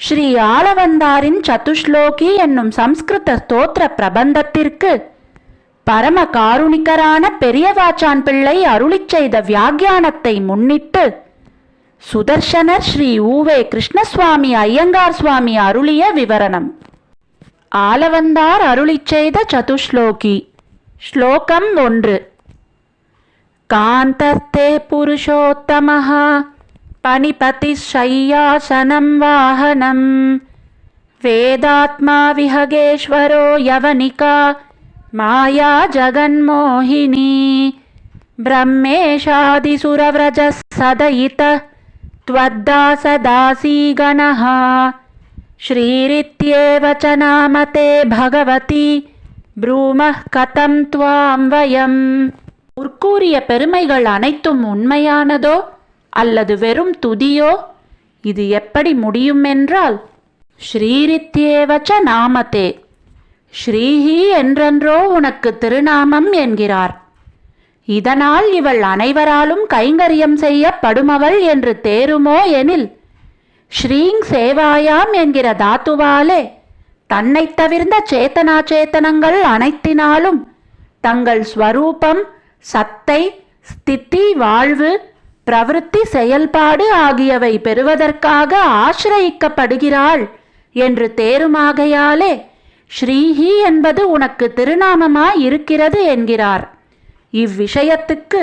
ஸ்ரீ ஆளவந்தாரின் சதுஷ்லோகி என்னும் சம்ஸ்கிருத ஸ்தோத்திர பிரபந்தத்திற்கு பரம காருணிகரான பெரியவாச்சான் பிள்ளை அருளிச் செய்த வியாக்கியானத்தை முன்னிட்டு சுதர்ஷனர் ஸ்ரீ ஊவே கிருஷ்ணசுவாமி ஐயங்கார் சுவாமி அருளிய விவரணம். ஆலவந்தார் அருளிச் செய்த சதுஷ்லோகி. ஸ்லோகம் ஒன்று. காந்தஸ்தே புருஷோத்தமஹா. पणिपतिश्शय्यासनं वाहनं। वेदात्मा विहगेश्वरो यवनिका माया जगन्मोहिनी। ब्रह्मेशादिसुरव्रजः सदयितः त्वद्दासदासीगणः। श्रीरित्येव च नाम ते भगवति ब्रूमः कथं त्वां वयम्। उर्कूर्य பெருமைகள் அனைத்தும் உண்மையானதோ? அல்லது வெறும் துதியோ? இது எப்படி முடியும் என்றால் ஸ்ரீரித்யேவச்ச நாமதே ஸ்ரீஹி என்றென்றோ உனக்கு திருநாமம் என்கிறார். இதனால் இவள் அனைவராலும் கைங்கரியம் செய்யப்படுமவள் என்று தேருமோ எனில் ஸ்ரீங் சேவாயாம் என்கிற தாத்துவாலே தன்னைத் தவிர்ந்த சேத்தனா சேத்தனங்கள் அனைத்தினாலும் தங்கள் ஸ்வரூபம் சத்தை ஸ்தித்தி வாழ்வு பிரவருத்தி செயல்பாடு ஆகியவை பெறுவதற்காக ஆசிரயிக்கப்படுகிறாள் என்று தேருமாகையாலே ஸ்ரீஹி என்பது உனக்கு திருநாமமாய் இருக்கிறது என்கிறார். இவ்விஷயத்துக்கு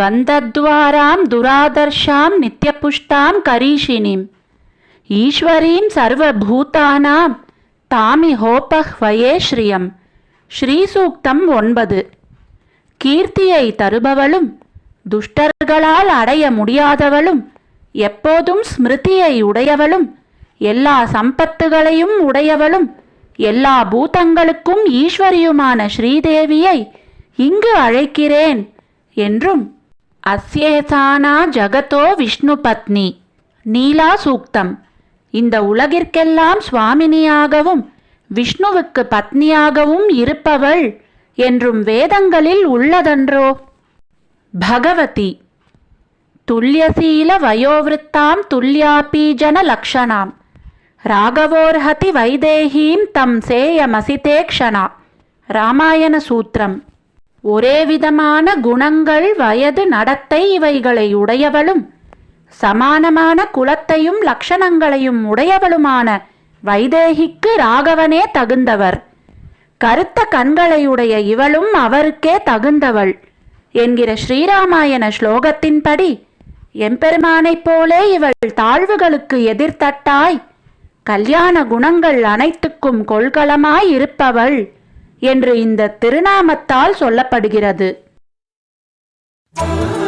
கந்தத்வாராம் துராதர்ஷாம் நித்யபுஷ்டாம் கரீஷினிம். ஈஸ்வரீம் சர்வபூதானாம் தாமி ஹோபஹ்வயே ஸ்ரீயம். ஸ்ரீசூக்தம் ஒன்பது. கீர்த்தியை தருபவளும் துஷ்டர்களால் அடைய முடியாதவளும் எப்போதும் ஸ்மிருதியை உடையவளும் எல்லா சம்பத்துகளையும் உடையவளும் எல்லா பூதங்களுக்கும் ஈஸ்வரியுமான ஸ்ரீதேவியை இங்கு அழைக்கிறேன் என்றும் அஸ்யேசானா ஜகதோ விஷ்ணு பத்னி நீலா சூக்தம். இந்த உலகிற்கெல்லாம் சுவாமினியாகவும் விஷ்ணுவுக்கு பத்னியாகவும் இருப்பவள் என்றும் வேதங்களில் உள்ளதன்றோ? பகவதி. துல்லியசீல வயோவிருத்தாம் துல்யாபீஜன லக்ஷணாம் ராகவோர்ஹதி வைதேகீம் தம் சேயமசிதே க்ஷணா ராமாயண சூத்திரம் ஒரே விதமான குணங்கள் வயது நடத்தை இவைகளை உடையவளும் சமானமான குலத்தையும் லட்சணங்களையும் உடையவளுமான வைதேகிக்கு ராகவனே தகுந்தவர். கருத்த கண்களையுடைய இவளும் அவருக்கே தகுந்தவள். என்கிற ஸ்ரீராமாயண ஸ்லோகத்தின்படி எம்பெருமானைப் போலே இவள் தாழ்வுகளுக்கு எதிர்த்தட்டாய் கல்யாண குணங்கள் அனைத்துக்கும் கொள்கலமாய் இருப்பவள் என்று இந்த திருநாமத்தால் சொல்லப்படுகிறது. Thank